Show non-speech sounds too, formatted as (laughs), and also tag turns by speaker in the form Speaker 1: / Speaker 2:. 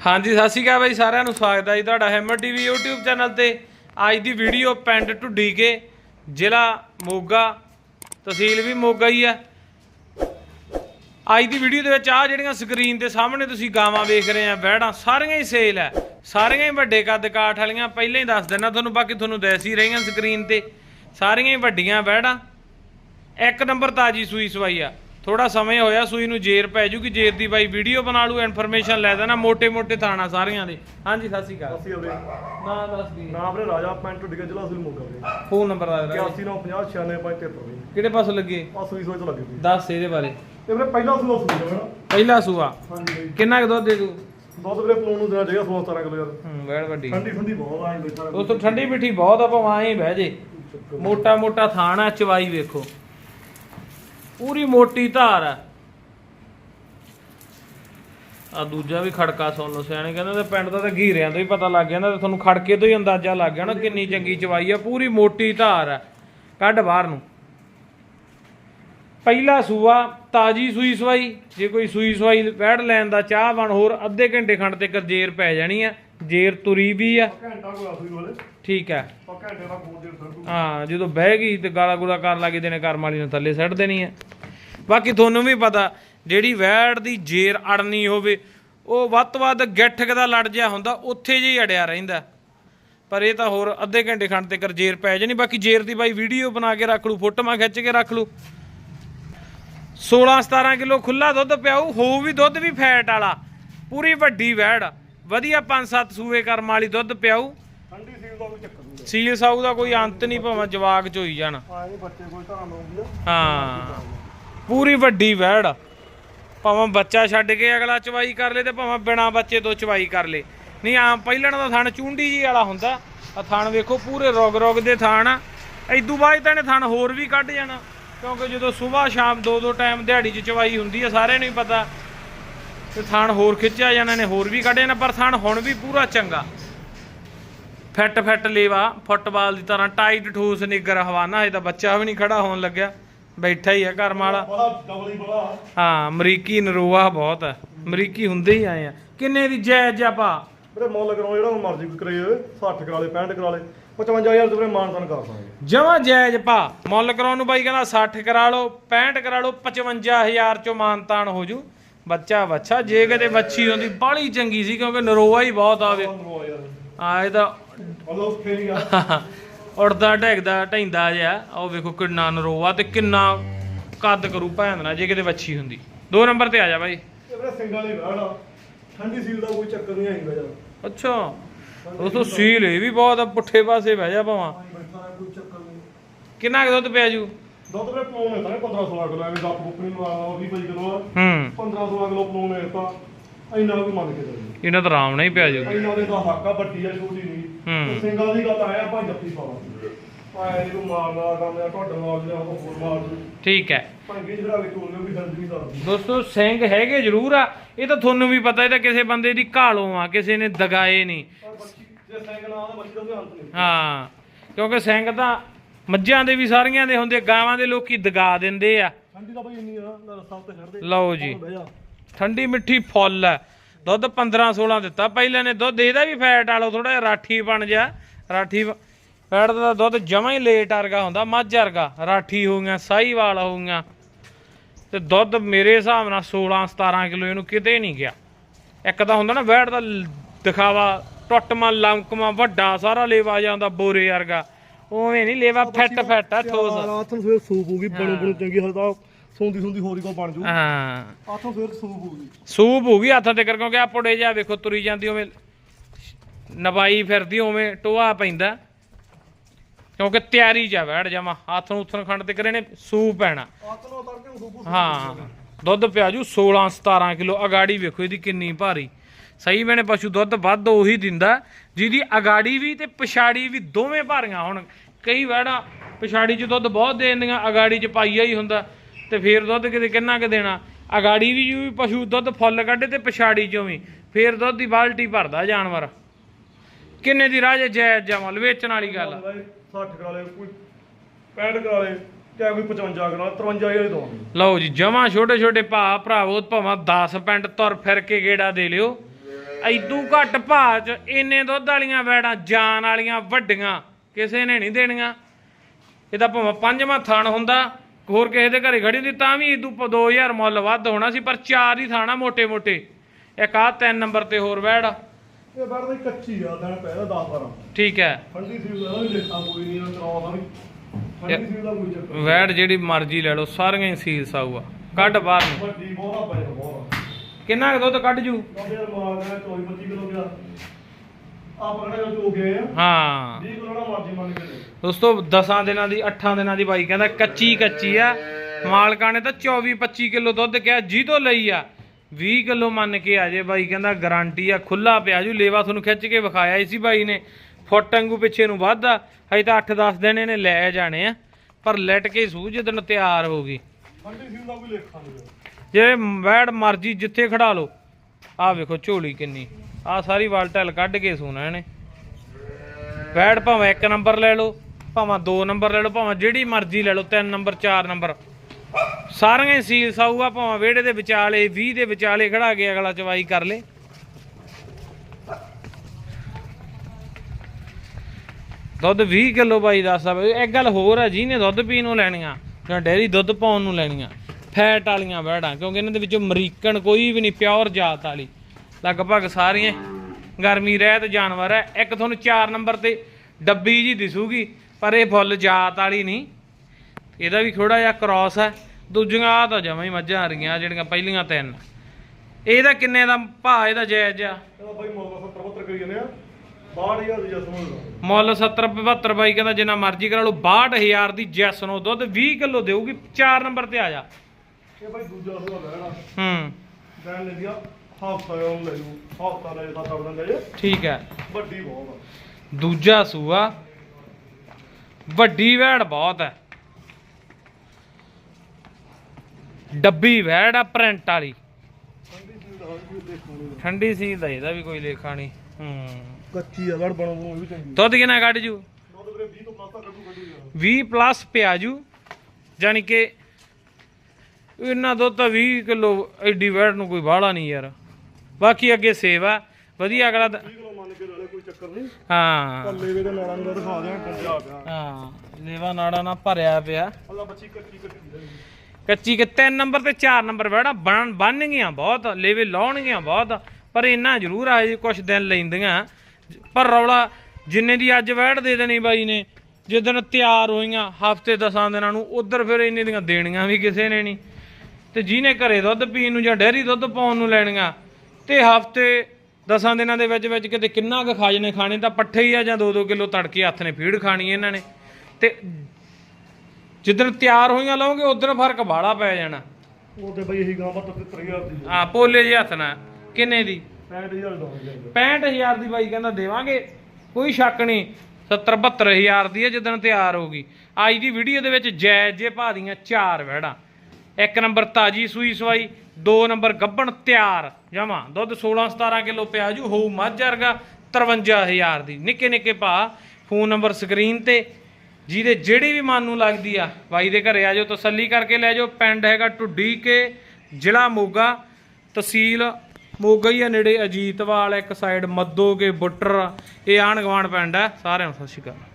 Speaker 1: ਹਾਂਜੀ, ਸਤਿ ਸ਼੍ਰੀ ਅਕਾਲ ਬਾਈ, ਸਾਰਿਆਂ ਨੂੰ ਸਵਾਗਤ ਹੈ ਜੀ ਤੁਹਾਡਾ ਹੈਮਰ ਟੀਵੀ YouTube ਚੈਨਲ ਤੇ। ਅੱਜ ਦੀ ਵੀਡੀਓ ਪਿੰਡ ਢੁੱਡੀ ਕੇ, ਜ਼ਿਲ੍ਹਾ ਮੋਗਾ, ਤਹਿਸੀਲ ਵੀ ਮੋਗਾ ਹੀ ਆ। ਅੱਜ ਦੀ ਵੀਡੀਓ ਦੇ ਵਿੱਚ ਆ ਜਿਹੜੀਆਂ ਸਕਰੀਨ ਦੇ ਸਾਹਮਣੇ ਤੁਸੀਂ ਗਾਵਾਂ ਵੇਖ ਰਹੇ ਆ ਬੈੜਾਂ ਸਾਰੀਆਂ ਹੀ ਸੇਲ ਹੈ ਸਾਰੀਆਂ ਹੀ ਵੱਡੇ ਕੱਦ ਕਾਠ ਵਾਲੀਆਂ, ਪਹਿਲਾਂ ਹੀ ਦੱਸ ਦਿੰਦਾ ਤੁਹਾਨੂੰ, ਬਾਕੀ ਤੁਹਾਨੂੰ ਦੱਸ ਹੀ ਰਹੀਆਂ ਸਕਰੀਨ ਤੇ। ਸਾਰੀਆਂ ਹੀ ਵੱਡੀਆਂ ਬੈੜਾਂ ਇੱਕ ਨੰਬਰ ਤਾਜੀ ਸੂਈ ਸਵਾਈ ਆ। ਥੋੜਾ ਸਮੇਂ ਹੋਇਆ ਸੂਈ ਨੂੰ ਜੇਰ ਪੈ ਜੂਗੀ ਜੇਰ ਦੀ ਬਾਈ ਵੀਡੀਓ ਬਣਾ ਲੂ ਇਨਫੋਰਮੇਸ਼ਨ ਲੈ ਦੇਣਾ ਮੋٹے ਮੋٹے ਥਾਣਾ ਸਾਰਿਆਂ ਦੇ। ਹਾਂਜੀ ਸਤਿ ਸ਼੍ਰੀ ਅਕਾਲ। ਨਾ ਦੱਸ ਦੀ
Speaker 2: ਨਾ ਆਪਣੇ ਰਾਜਾ ਪੈਂਟ ਟੁੱਟ ਗਿਆ ਜ਼ਿਲ੍ਹਾ ਸਿਲ ਮੋਗਾ ਵੀਰੇ।
Speaker 1: ਫੋਨ ਨੰਬਰ ਦਾ
Speaker 2: ਦੇਣਾ 8195069573
Speaker 1: ਕਿਹੜੇ ਪਾਸ ਲੱਗੇ?
Speaker 2: ਆ ਸੂਈ ਸੋਚ ਲੱਗੀ ਵੀਰੇ।
Speaker 1: ਦੱਸ ਇਹਦੇ ਬਾਰੇ।
Speaker 2: ਤੇ ਵੀਰੇ ਪਹਿਲਾ ਸੂਆ ਸੂਈ
Speaker 1: ਪਹਿਲਾ ਸੂਆ?
Speaker 2: ਹਾਂਜੀ
Speaker 1: ਕਿੰਨਾ ਕੁ ਦੁੱਧ ਦੇ ਦੂ?
Speaker 2: ਦੁੱਧ ਵੀਰੇ ਪਲੂਣ ਨੂੰ ਦੇਣਾ ਚਾਹੀਦਾ 17 ਕਿਲੋ ਯਾਰ।
Speaker 1: ਹੂੰ ਵੈੜ ਵੱਡੀ।
Speaker 2: ਠੰਡੀ ਠੰਡੀ ਬਹੁਤ ਆਈ ਬੇਚਾਰਾ
Speaker 1: ਦੋਸਤੋ ਠੰਡੀ ਮਿੱਠੀ ਬਹੁਤ ਆ ਭਾਵੇਂ ਐਂ ਬਹਿ ਜੇ। ਮੋਟਾ ਮੋਟਾ ਥਾਣਾ ਚਵਾਈ ਵੇਖੋ। ਪੂਰੀ ਮੋਟੀ ਧਾਰ ਆ। ਆ ਦੂਜਾ ਵੀ ਖੜਕਾ ਸੁਣ ਸਿਆਣੇ ਕਹਿੰਦੇ ਤੇ ਪਿੰਡ ਦਾ ਤਾਂ ਘੀਰਿਆਂ ਤੋਂ ਹੀ ਪਤਾ ਲੱਗ ਜਾਂਦਾ ਤੇ ਤੁਹਾਨੂੰ ਖੜਕੇ ਤੋਂ ਹੀ ਅੰਦਾਜ਼ਾ ਲੱਗ ਗਿਆ ਨਾ ਕਿੰਨੀ ਚੰਗੀ ਚਵਾਈ ਆ, ਪੂਰੀ ਮੋਟੀ ਧਾਰ ਆ। ਕੱਢ ਬਾਹਰ ਨੂੰ। ਪਹਿਲਾ ਸੂਆ, ਤਾਜੀ ਸੂਈ ਸਵਾਈ, ਜੇ ਕੋਈ ਸੂਈ ਸਵਾਈ ਵੈੜ ਲੈਣ ਦਾ ਚਾਹ ਬਣ ਹੋਰ, ਅੱਧੇ ਘੰਟੇ ਖੰਡ ਤੇ ਜੇਰ ਪੈ ਜਾਣੀ ਆ, ਜੇਰ ਤੁਰੀ ਵੀ ਆ।
Speaker 2: ਘੰਟਾ ਕੋਲ ਸੂਈ ਵਾਲੇ
Speaker 1: ਠੀਕ ਹੈ।
Speaker 2: ਆ ਘੰਟੇ ਦਾ ਫੋਨ ਦੇ ਸਰ
Speaker 1: ਹਾਂ ਜਦੋਂ ਬਹਿ ਗਈ ਤੇ ਗਾਲਾ ਗੁਲਾ ਕਰਨ ਲੱਗੇ ਦੇਣੇ ਕਰਮ ਵਾਲੀ ਨੂੰ ਥੱਲੇ ਸੱਟ ਦੇਣੀ ਹੈ। ਬਾਕੀ ਤੁਹਾਨੂੰ ਵੀ ਪਤਾ ਜਿਹੜੀ ਵੈੜ ਦੀ ਜੇਰ ਅੜਨੀ ਹੋਵੇ ਉਹ ਵੱਧ ਤੋਂ ਵੱਧ ਗਿੱਠਕ ਦਾ ਲੜ ਜਿਆ ਹੁੰਦਾ ਉੱਥੇ ਜੇ ਅੜਿਆ ਰਹਿੰਦਾ। ਪਰ ਇਹ ਤਾਂ ਹੋਰ ਅੱਧੇ ਘੰਟੇ ਖੰਡ ਤੇ ਕਰ ਜੇਰ ਪੈ ਜਾਣੀ ਬਾਕੀ ਜੇਰ ਦੀ ਬਾਈ ਵੀਡੀਓ ਬਣਾ ਕੇ ਰੱਖ ਲੂ ਫੋਟੋਆਂ ਖਿੱਚ ਕੇ ਰੱਖ ਲੂ 16 17 ਕਿਲੋ ਖੁੱਲਾ ਦੁੱਧ ਪਿਆਊ ਹੋਊ ਵੀ ਦੁੱਧ ਵੀ ਫੈਟ ਵਾਲਾ। ਪੂਰੀ ਵੱਡੀ ਵੈੜ ਵਧੀਆ 5-7 ਸੂਏ ਕਰਮ ਵਾਲੀ ਦੁੱਧ ਪਿਆਊ।
Speaker 2: ਠੰਡੀ ਸੀਲ ਦਾ ਕੋਈ ਚੱਕਰ ਨਹੀਂ
Speaker 1: ਸੀਲ ਸਾਊ ਦਾ ਕੋਈ ਅੰਤ ਨਹੀਂ ਭਾਵੇਂ ਜਵਾਕ ਚ ਹੋਈ ਜਾਣ।
Speaker 2: ਆ ਇਹ ਬੱਚੇ ਕੋਈ ਧਾਰਨ ਆਉਂਦੀ ਆ।
Speaker 1: ਹਾਂ। ਪੂਰੀ ਵੱਡੀ ਵਹਿੜ। ਭਾਵੇਂ ਬੱਚਾ ਛੱਡ ਕੇ ਅਗਲਾ ਚਵਾਈ ਕਰ ਲੇ ਤੇ ਭਾਵੇਂ ਬਿਨਾ ਬੱਚੇ ਤੋਂ ਚਵਾਈ ਕਰ ਲੇ। ਨਹੀਂ ਆਮ ਪਹਿਲਣ ਦਾ ਥਣ ਚੁੰਡੀ ਜੀ ਵਾਲਾ ਹੁੰਦਾ। ਆ ਥਣ ਵੇਖੋ ਪੂਰੇ ਰੋਗ ਰੋਗ ਦੇ ਥਣ ਆ। ਇਦੋਂ ਬਾਅਦ ਤਾਂ ਇਹਨੇ ਥਣ ਹੋਰ ਵੀ ਕੱਢ ਜਾਣਾ। ਕਿਉਂਕਿ ਜਦੋਂ ਸਵੇਰ ਸ਼ਾਮ ਦੋ ਦੋ ਟਾਈਮ ਦਿਹਾੜੀ 'ਚ ਚਵਾਈ ਹੁੰਦੀ ਆ ਸਾਰਿਆਂ ਨੂੰ ਹੀ ਪਤਾ। ਤੇ ਥਣ ਹੋਰ ਖਿੱਚਿਆ ਜਾਣਾ ਨੇ ਹੋਰ ਵੀ ਕੱਢ ਜਾਣਾ ਪਰ ਥਣ ਹੁਣ ਵੀ ਪੂਰਾ ਚੰਗਾ। ਫਿੱਟ ਫਿੱਟ ਲੇਵਾ ਫੁੱਟਬਾਲ ਦੀ ਤਰ੍ਹਾਂ ਟਾਈਟ ਠੋਸ ਨਿੱਗਰ ਹਵਾਨਾ ਇਹ ਤਾਂ ਬੱਚਾ ਵੀ ਨਹੀਂ ਖੜਾ ਹੋਣ ਲੱਗਿਆ। ਬੈਠਾ ਹੀ ਆ ਘਰਮ ਵਾਲਾ
Speaker 2: ਹੀ
Speaker 1: ਅਮਰੀਕੀ ਨਰੋਆ ਬਹੁਤ ਹੈ ਅਮਰੀਕੀ ਹੁੰਦੇ ਹੀ ਆਏ ਆ। ਕਿੰਨੇ ਦੀ ਜਾਇਜ਼ ਆਪਾਂ
Speaker 2: ਵੀਰੇ ਮੁੱਲ ਕਰਾਉ ਜਿਹੜਾ ਮਰਜ਼ੀ ਕਰੇ 60 ਕਰਾ ਲੇ 65 ਕਰਾ ਲੇ 55000 ਦੇ ਵੀਰੇ ਮਾਨਤਨ ਕਰ ਦਾਂਗੇ।
Speaker 1: ਜਮਾ ਜਾਇਜ਼ ਪਾ ਮੁੱਲ ਕਰਾਉਣ ਨੂੰ ਬਾਈ ਕਹਿੰਦਾ 60 ਕਰਾ ਲਓ 65 ਕਰਾ ਲਓ 55000 ਚੋਂ ਮਾਨਤਾਨ ਹੋ ਜੂ। ਬੱਚਾ ਬੱਚਾ ਜੇ ਕਿਤੇ ਬੱਚੀ ਹੁੰਦੀ ਬਾਹਲੀ ਚੰਗੀ ਸੀ ਕਿਉਂਕਿ ਨਰੋਆ ਹੀ ਬਹੁਤ ਆਵੇ ਆ ਇਹ ਤਾਂ
Speaker 2: ਆ। (laughs)
Speaker 1: ਉੜਦਾ ਢੈਗਦਾ ਢੈਂਦਾ ਜਿਹਾ। ਉਹ ਵੇਖੋ ਕਿੰਨਾ ਨਰੋਆ ਤੇ ਕਿੰਨਾ ਕੱਦ ਕਰੂ ਭੈਣ ਨਾ ਜੇ ਕਿਤੇ ਵੱਛੀ ਹੁੰਦੀ। ਦੋ ਨੰਬਰ ਤੇ ਆ ਜਾ ਬਾਈ।
Speaker 2: ਇਹ ਵੀਰੇ ਸਿੰਗਲ ਹੀ ਵੜਾ ਠੰਡੀ ਸੀਲ ਦਾ ਕੋਈ ਚੱਕਰ ਨਹੀਂ ਆਈਂਦਾ ਯਾਰ
Speaker 1: ਅੱਛਾ। ਉਹ ਤੋਂ ਸੀਲ ਇਹ ਵੀ ਬਹੁਤ ਆ, ਪੁੱਠੇ ਪਾਸੇ ਬਹਿ ਜਾ ਭਾਵਾਂ। ਕਿੰਨਾ ਕੁ ਦੁੱਧ ਪਿਆ ਜੂ?
Speaker 2: ਦੁੱਧ ਵੀਰੇ ਪਲੋਂ ਨੇ ਤਾਂ 15 16 ਕਿਲੋ ਐਵੇਂ ਦੱਪ ਬੁੱਕਣੀ ਨੂੰ ਆਇਆ 20 25 ਕਿਲੋ ਆ।
Speaker 1: ਹੂੰ।
Speaker 2: 15 16 ਕਿਲੋ ਪਲੋਂ ਨੇ ਤਾਂ। ਇੰਨਾ ਵੀ ਮੰਨ ਕੇ ਚੱਲੋ
Speaker 1: ਇਹਨਾਂ ਤਾਂ ਆਰਾਮ ਨਾਲ ਹੀ ਪਿਆ ਜੂ
Speaker 2: ਇੰਨਾ ਦੇ ਦਾ ਹੱਕ ਆ ਵੱਡੀ ਆ ਛੋਟੀ ਨਹੀਂ।
Speaker 1: ਹੂੰ।
Speaker 2: ਤੇ ਸਿੰਗਲ ਦੀ ਗੱਲ ਆਇਆ ਭਾਈ ਜੱਫੀ ਪਾਵਾ ਆਇਆ ਇਹਨੂੰ ਮਾਰਦਾ ਕੰਮ ਆ ਢੱਡ ਮਾਰ ਲਿਆ ਉਹ ਹੋਰ ਮਾਰ ਦੂ
Speaker 1: ਠੀਕ ਹੈ।
Speaker 2: ਭੰਗੇ ਜਿਹੜਾ ਕੇ ਚੋਲ ਵੀ ਦਰਦ ਨਹੀਂ ਕਰਦੀ।
Speaker 1: ਦੋਸਤੋ ਸਿੰਘ ਹੈਗੇ ਜ਼ਰੂਰ ਆ। ਇਹ ਤਾਂ ਤੁਹਾਨੂੰ ਵੀ ਪਤਾ ਇਹ ਤਾਂ ਕਿਸੇ ਬੰਦੇ ਦੀ ਘਾਲੋਂ ਆ ਕਿਸੇ ਨੇ ਦਗਾਏ ਨਹੀਂ।
Speaker 2: ਪਰ ਬੱਚੀ ਜੇ ਆਉਂਦਾ ਬੱਚੀ ਦਾ ਕੋਈ ਅੰਤ ਨਹੀਂ।
Speaker 1: ਹਾਂ ਕਿਉਂਕਿ ਸਿੰਘ ਤਾਂ ਮੱਝਾਂ ਦੇ ਵੀ ਸਾਰੀਆਂ ਦੇ ਹੁੰਦੇ ਗਾਵਾਂ ਦੇ ਲੋਕੀ ਦਗਾ ਦਿੰਦੇ ਆ।
Speaker 2: ਠੰਡੀ ਤਾਂ ਬਈ ਇੰਨੀ ਆ ਨਾ ਰਸਤਾ ਉੱਤੇ ਛੱਡ ਦੇ
Speaker 1: ਲਓ ਜੀ।
Speaker 2: ਬਹਿ ਜਾ।
Speaker 1: ਠੰਡੀ ਮਿੱਠੀ ਫੁੱਲ ਹੈ। ਦੁੱਧ 15 16 ਦਿੱਤਾ। ਪਹਿਲੇ ਨੇ ਦੁੱਧ ਇਹਦਾ ਵੀ ਫੈਟ ਵਾਲੋ ਥੋੜਾ ਜਿਹਾ ਰਾਠੀ ਬਣ ਜਾ ਰਾਠੀ ਫੈਟ ਦਾ ਦੁੱਧ ਜਮਾਂ ਹੀ ਲੇਟ ਵਰਗਾ ਹੁੰਦਾ ਮੱਝ ਵਰਗਾ। ਰਾਠੀ ਹੋ ਗਈਆਂ ਸਾਹੀਵਾਲ ਹੋ ਗਈਆਂ। ਤੇ ਦੁੱਧ ਮੇਰੇ ਹਿਸਾਬ ਨਾਲ 16 17 ਕਿਲੋ ਇਹਨੂੰ ਕਿਤੇ ਨਹੀਂ ਗਿਆ। ਇੱਕ ਤਾਂ ਹੁੰਦਾ ਨਾ ਵੈੜ ਦਾ ਦਿਖਾਵਾ ਟੁੱਟਮਾ ਲੰਕਮਾ ਵੱਡਾ ਸਾਰਾ ਲੇਵਾ ਜਾਂਦਾ ਬੋਰੇ ਵਰਗਾ। ਉਵੇਂ ਨਹੀਂ ਲੇਵਾ ਫਿੱਟ ਫਿੱਟ ਆ ਠੋਸ।
Speaker 2: ਰਾਤ ਨੂੰ ਸੂਪ ਹੋਊਗੀ ਬਣੂ ਬਣੂ ਚੰਗੀ ਹਲਦਾ ਸੌਂਦੀ ਸੌਂਦੀ ਹੋਰੀ ਕੋ ਬਣ ਜੂ।
Speaker 1: ਹਾਂ।
Speaker 2: ਆਥੋਂ ਸਵੇਰ ਸੂਪ ਹੋਊਗੀ
Speaker 1: ਸੂਪ ਹੋ ਗਈ ਹੱਥਾਂ ਤੇ ਕਰ ਕਿਉਂਕਿ ਆ ਪੁੜੇ ਜਾ ਵੇਖੋ ਤੁਰੀ ਜਾਂਦੀ ਉਵੇਂ ਨਵਾਈ ਫਿਰਦੀ ਉਵੇਂ ਟੋਆ ਪੈਂਦਾ। ਕਿਉਂਕਿ ਤਿਆਰੀ ਜਾ ਵੜ ਜਾਵਾਂ ਹੱਥ ਨੂੰ ਉਥਣ ਖੰਡ ਤੇ ਕਰੇ ਨੇ ਸੂਪ ਪੈਣਾ। ਹਾਂ। ਦੁੱਧ ਪਿਆ ਜੂ 16 17 ਕਿਲੋ ਅਗਾੜੀ ਵੇਖੋ ਇਹਦੀ ਕਿੰਨੀ ਭਾਰੀ। ਸਹੀ ਮੈਨੇ ਪਸ਼ੂ ਦੁੱਧ ਵੱਧ ਉਹੀ ਦਿੰਦਾ ਜਿਹਦੀ ਅਗਾੜੀ ਵੀ ਤੇ ਪਛਾੜੀ ਵੀ ਦੋਵੇਂ ਭਾਰੀਆਂ ਹੁਣ। ਕਈ ਵੜਾ ਪਛਾੜੀ 'ਚ ਦੁੱਧ ਬਹੁਤ ਦੇ ਦਿੰਦੀਆਂ ਅਗਾੜੀ 'ਚ ਪਾਈਆ ਹੀ ਹੁੰਦਾ। ਤੇ ਫੇਰ ਦੁੱਧ ਕਿਤੇ ਕਿੰਨਾ ਕੁ ਦੇਣਾ? ਅਗਾੜੀ ਵੀ ਵੀ ਪਸ਼ੂ ਦੁੱਧ ਫੁੱਲ ਕੱਢੇ ਤੇ ਪਛਾੜੀ 'ਚੋਂ ਵੀ। ਫੇਰ ਦੁੱਧ ਦੀ ਬਾਲਟੀ ਭਰਦਾ ਜਾਨਵਰ। ਕਿੰਨੇ ਦੀ ਰਾਜੇ ਜਾਇਜ਼ ਜਮਲ ਵੇਚਣ ਵਾਲੀ ਗੱਲ ਆ।
Speaker 2: 60 ਕਰਾ ਲੇ ਕੋਈ 65 ਕਰਾ ਲੇ ਚਾਹੇ ਕੋਈ 55 ਕਰਾ 53000 ਹੀ ਦਵਾਂਗੇ।
Speaker 1: ਲਓ ਜੀ ਜਮਾ ਛੋਟੇ ਛੋਟੇ ਭਾ ਭਰਾਵੋ ਭਾਵਾਂ 10 ਪਿੰਡ ਤੁਰ ਫਿਰ ਕੇ ਗੇੜਾ ਦੇ ਲਿਓ। ਐਦੂ ਘੱਟ ਭਾਅ ਚ ਇੰਨੇ ਦੁੱਧ ਵਾਲੀਆਂ ਵੈੜਾਂ ਜਾਨ ਵਾਲੀਆਂ ਵੱਡੀਆਂ ਕਿਸੇ ਨੇ ਨਹੀਂ ਦੇਣੀਆਂ। ਇਹ ਤਾਂ ਭਾਵੇਂ ਪੰਜਵਾਂ ਥਣ ਹੁੰਦਾ ਹੋਰ ਕਿਸੇ ਦੇ ਘਰੇ ਖੜੀ ਹੁੰਦੀ ਤਾਂ ਵੀ ਇਦੋਂ 2000 ਮੁੱਲ ਵੱਧ ਹੋਣਾ ਸੀ ਪਰ ਚਾਰ ਹੀ ਥਾਣਾ ਮੋٹے ਮੋٹے ਇੱਕ ਆ 3 ਨੰਬਰ ਤੇ ਹੋਰ ਵੈੜ
Speaker 2: ਇਹ ਵੈੜ ਦੀ ਕੱਚੀ ਆ ਦਿਨ ਪਹਿਲਾਂ 10 12
Speaker 1: ਠੀਕ ਹੈ।
Speaker 2: ਠੰਡੀ ਸੀ ਲੈਣਾ ਨਹੀਂ ਦੇਖਾਂ ਕੋਈ ਨਹੀਂ ਕਰਾਉਂਦਾ ਵੀ। ਠੰਡੀ
Speaker 1: ਜਿਹੜੀ ਮਰਜ਼ੀ ਲੈ ਲਓ ਸਾਰੀਆਂ ਹੀ ਸੀਲ ਸਾਊ ਆ। ਕੱਢ ਬਾਹਰ ਨੂੰ। ਕਿੰਨਾ ਕੁ ਦੁੱਧ ਕੱਢ ਜੂ?
Speaker 2: ਹਾਂ।
Speaker 1: ਦੋਸਤੋ 10 ਦਿਨਾਂ ਦੀ 8 ਦਿਨਾਂ ਦੀ ਬਾਈ ਕਹਿੰਦਾ ਕੱਚੀ ਕੱਚੀ ਆ। ਮਾਲਕਾਂ ਨੇ ਤਾਂ 24 25 ਕਿਲੋ ਦੁੱਧ ਕਿਹਾ ਜੀ ਤੋਂ ਲਈ ਆ। 20 ਕਿਲੋ ਮੰਨ ਕੇ ਆ ਜੇ ਬਾਈ ਕਹਿੰਦਾ ਗਾਰੰਟੀ ਆ ਖੁੱਲਾ ਪਿਆ ਜੂ। ਲੇਵਾ ਤੁਹਾਨੂੰ ਖਿੱਚ ਕੇ ਵਿਖਾਇਆ ਸੀ ਬਾਈ ਨੇ। ਫੁੱਟ ਵਾਂਗੂ ਪਿੱਛੇ ਨੂੰ ਵੱਧਦਾ। ਹਜੇ ਤਾਂ 8-10 ਦਿਨ ਇਹਨੇ ਲੈ ਜਾਣੇ ਆ। ਪਰ ਲੈਟ ਕੇ ਸੂਝ ਜਦੋਂ ਤਿਆਰ ਹੋ ਗਈ। ਜੇ ਵੈੜ ਮਰਜ਼ੀ ਜਿੱਥੇ ਖੜਾ ਲਓ। ਆਹ ਵੇਖੋ ਝੋਲੀ ਕਿੰਨੀ। ਆਹ ਸਾਰੀ ਵਾਲਟਲ ਕੱਢ ਕੇ ਸੋਨਾ ਇਹਨੇ। ਵੈੜ ਭਾਵੇਂ ਇੱਕ ਨੰਬਰ ਲੈ ਲਓ। ਭਾਵੇਂ ਦੋ ਨੰਬਰ ਲੈ ਲਓ, ਭਾਵੇਂ ਜਿਹੜੀ ਮਰਜ਼ੀ ਲੈ ਲਓ, ਤਿੰਨ ਨੰਬਰ, ਚਾਰ ਨੰਬਰ। ਸਾਰੀਆਂ ਹੀ ਸੀਲ ਸਾਊ ਭਾਵੇਂ ਵਿਹੜੇ ਦੇ ਵਿਚਾਲੇ 20 ਦੇ ਵਿਚਾਲੇ ਖੜਾ ਕੇ ਅਗਲਾ ਚਵਾਈ ਕਰ ਲੇ। ਦੁੱਧ 20 ਕਿਲੋ ਬਾਈ ਦੱਸਦਾ ਬਈ, ਇੱਕ ਗੱਲ ਹੋਰ ਆ, ਜਿਹਨੇ ਦੁੱਧ ਪੀਣ ਨੂੰ ਲੈਣੀਆਂ, ਜਾਂ ਡੇਅਰੀ ਦੁੱਧ ਪਾਉਣ ਨੂੰ ਲੈਣੀਆਂ, ਫੈਟ ਵਾਲੀਆਂ ਵੈੜਾਂ ਕਿਉਂਕਿ ਇਹਨਾਂ ਦੇ ਵਿੱਚੋਂ ਅਮਰੀਕਨ ਕੋਈ ਵੀ ਨਹੀਂ, ਪਿਓਰ ਜਾਤ ਵਾਲੀ। ਲਗਭਗ ਸਾਰੀਆਂ, ਗਰਮੀ, ਰਹਿਤ, ਜਾਨਵਰ ਹੈ। ਇੱਕ ਤੁਹਾਨੂੰ 4 ਨੰਬਰ ਤੇ ਡੱਬੀ ਜੀ ਦਿਸੂਗੀ ਪਰ ਇਹ ਫੁੱਲ ਜਾਤ ਵਾਲੀ ਨਹੀਂ। ਇਹਦਾ ਵੀ ਥੋੜਾ ਜਿਹਾ ਕ੍ਰਾਸ ਹੈ। ਦੂਜੀਆਂ ਆ ਤਾਂ ਜਮਾਂ ਹੀ ਮੱਝਾਂ ਆ ਰਹੀਆਂ ਜਿਹੜੀਆਂ ਪਹਿਲੀਆਂ ਤਿੰਨ। ਇਹਦਾ ਕਿੰਨੇ ਦਾ ਭਾਅ ਇਹਦਾ ਜਾਇਜ਼ ਆ?
Speaker 2: ਇਹਦਾ ਬਾਈ ਮੁੱਲ 70 72 ਕਰੀ ਜਾਂਦੇ ਆ। 62000 ਦੀ ਜਸਮੋਂ ਦਾ
Speaker 1: ਮੁੱਲ 70 72 ਬਾਈ ਕਹਿੰਦਾ ਜਿੰਨਾ ਮਰਜ਼ੀ ਕਰਾ ਲਓ 62000 ਦੀ ਜੈਸ ਨੂੰ ਦੁੱਧ 20 ਕਿਲੋ ਦੇਊਗੀ 4 ਨੰਬਰ ਤੇ ਆ ਜਾ।
Speaker 2: ਇਹ ਬਾਈ ਦੂਜਾ ਸੁਆ ਲੈਣਾ
Speaker 1: ਹੂੰ।
Speaker 2: ਗੈਨ ਲੈ ਲਿਆ ਹਫਤਾ ਉਹ ਲੈ ਲੂ ਹਫਤਾ ਲੈ ਅੱਠ ਦਿਨ ਲੈ ਜੇ।
Speaker 1: ਠੀਕ ਹੈ।
Speaker 2: ਵੱਡੀ ਬਹੁਤ
Speaker 1: ਦੂਜਾ ਸੂਆ। ਵੱਡੀ ਵੈੜ ਬਹੁਤ ਹੈ। ਡੱਬੀ ਵੈੜ ਆ ਪ੍ਰਿੰਟ ਵਾਲੀ।
Speaker 2: ਠੰਡੀ ਸੀ ਦਾ
Speaker 1: ਇਹਦਾ ਵੀ ਕੋਈ ਲੇਖਾ ਨਹੀਂ। ਹੂੰ।
Speaker 2: ਕੱਚੀ ਆ ਗੜ ਬਣਾਉਣ ਨੂੰ ਇਹ ਵੀ ਚੰਗੀ।
Speaker 1: ਦੁੱਧ ਕਿੰਨਾ ਕੱਢ ਜੂ?
Speaker 2: ਦੁੱਧ ਵੀਰੇ 20 ਤੋਂ ਪਲੱਸ ਤਾਂ ਕੱਢੂ ਕੱਢੂ ਯਾਰ
Speaker 1: 20 ਪਲੱਸ ਪਿਆਜੂ ਜਾਨੀ ਕਿ ਇਹਨਾਂ ਦੁੱਧ ਤਾਂ 20 ਕਿਲੋ ਐਡੀ ਵੈੜ ਨੂੰ ਕੋਈ ਬਾਹਲਾ ਨਹੀਂ ਯਾਰ। ਬਾਕੀ ਅੱਗੇ ਸੇਵਾ ਵਧੀਆ ਅਗਲਾ
Speaker 2: ਚੱਕਰ ਨਹੀਂ
Speaker 1: ਹਾਂ।
Speaker 2: ਕੱਲੇ ਵੇ ਦੇ ਨਾਲਾਂ ਨੂੰ ਦਿਖਾ ਦਿਆਂ ਕੰਜਾ ਪਿਆ।
Speaker 1: ਹਾਂ ਲੇਵਾ ਨਾੜਾ ਨਾਲ ਭਰਿਆ ਪਿਆ।
Speaker 2: ਅੱਲਾ ਬੱਚੀ ਕੱਚੀ ਕੱਚੀ ਦੇ
Speaker 1: ਕੱਚੀ ਕਿ 3 ਨੰਬਰ ਤੇ 4 ਨੰਬਰ ਵੜਾ ਬਣ ਬਣ ਗਈਆਂ ਬਹੁਤ ਲੇਵੇ ਲਾਉਣਗੀਆਂ ਬਹੁਤ ਪਰ ਇੰਨਾ ਜ਼ਰੂਰ ਆ ਜੀ ਕੁਝ ਦਿਨ ਲੈਂਦੀਆਂ। ਪਰ ਰੌਲਾ ਜਿੰਨੇ ਦੀ ਅੱਜ ਵੈੜ ਦੇ ਦੇਣੀ ਬਾਈ ਨੇ ਜਿੱਦਣ ਤਿਆਰ ਹੋਈਆਂ ਹਫ਼ਤੇ ਦਸਾਂ ਦਿਨਾਂ ਨੂੰ ਉਧਰ ਫਿਰ ਇੰਨੇ ਦੀਆਂ ਦੇਣੀਆਂ ਵੀ ਕਿਸੇ ਨੇ ਨਹੀਂ। ਤੇ ਜਿਹਨੇ ਘਰੇ ਦੁੱਧ ਪੀਣ ਨੂੰ ਜਾਂ ਡੈਰੀ ਦੁੱਧ ਪਾਉਣ ਨੂੰ ਲੈਣੀਆਂ ਤੇ ਹਫ਼ਤੇ ਦਸਾਂ ਦਿਨਾਂ ਦੇ ਵਿੱਚ ਵਿੱਚ ਕਿਤੇ ਕਿੰਨਾ ਕੁ ਖਾਜਨੇ ਖਾਣੇ ਤਾਂ ਪੱਠੇ ਹੀ ਆ ਜਾਂ 2-2 ਕਿਲੋ ਤੜਕੇ ਹੱਥ ਨੇ ਫੀਡ ਖਾਣੀ ਇਹਨਾਂ ਨੇ। ਤੇ ਜਿੱਦਣ ਤਿਆਰ ਹੋਈਆਂ ਲਾਉਂਗੇ ਉਧਰ ਫ਼ਰਕ ਬਾੜਾ ਪੈ ਜਾਣਾ।
Speaker 2: ਉਹ ਤੇ ਬਈ ਇਹੀ ਗਾਂ ਬਤ 73000 ਦੀ
Speaker 1: ਆ। ਪੋਲੇ ਜਿਹੇ ਹੱਥ ਨਾਲ। ਕਿੰਨੇ ਦੀ?
Speaker 2: 65000 ਦਾ ਹੋ ਜਾਂਦਾ
Speaker 1: 65000 ਦੀ ਬਾਈ ਕਹਿੰਦਾ ਦੇਵਾਂਗੇ। ਕੋਈ ਸ਼ੱਕ ਨਹੀਂ 70 72000 ਦੀ ਹੈ ਜਦੋਂ ਤਿਆਰ ਹੋਊਗੀ ਅੱਜ ਦੀ ਵੀਡੀਓ ਦੇ ਵਿੱਚ ਜੇ ਭਾਅ ਦੀਆਂ ਚਾਰ ਵਹਿੜਾਂ। ਇੱਕ ਨੰਬਰ ਤਾਜੀ ਸੂਈ ਸਵਾਈ, ਦੋ ਨੰਬਰ ਗੱਬਣ ਤਿਆਰ। ਜਮਾ, ਦੁੱਧ 16 17 ਕਿਲੋ ਪਿਆ ਜੂ, ਹੋਊ ਮੱਝ ਵਰਗਾ 53000 ਦੀ। ਨਿੱਕੇ ਨਿੱਕੇ ਭਾਅ ਫੋਨ ਨੰਬਰ ਸਕਰੀਨ ਤੇ, ਜਿਹਦੇ ਜਿਹੜੀ ਵੀ ਮਨ ਨੂੰ ਲੱਗਦੀ ਆ, ਬਾਈ ਦੇ ਘਰੇ ਆ ਜਾਓ, ਤਸੱਲੀ ਕਰਕੇ ਲੈ ਜਾਓ। ਪਿੰਡ ਹੈਗਾ ਟੁੱਡੀ ਕੇ ਜ਼ਿਲ੍ਹਾ ਮੋਗਾ, ਤਹਿਸੀਲ ਮੋਗਾ ਹੀ ਆ, ਨੇੜੇ ਅਜੀਤਵਾਲ, ਇੱਕ ਸਾਈਡ ਮੱਦੋਗੇ, ਬੁੱਟਰ, ਇਹ ਆਣ ਗਵਾਣ ਪਿੰਡ ਆ। ਸਾਰਿਆਂ ਨੂੰ ਸਤਿ ਸ਼੍ਰੀ ਅਕਾਲ।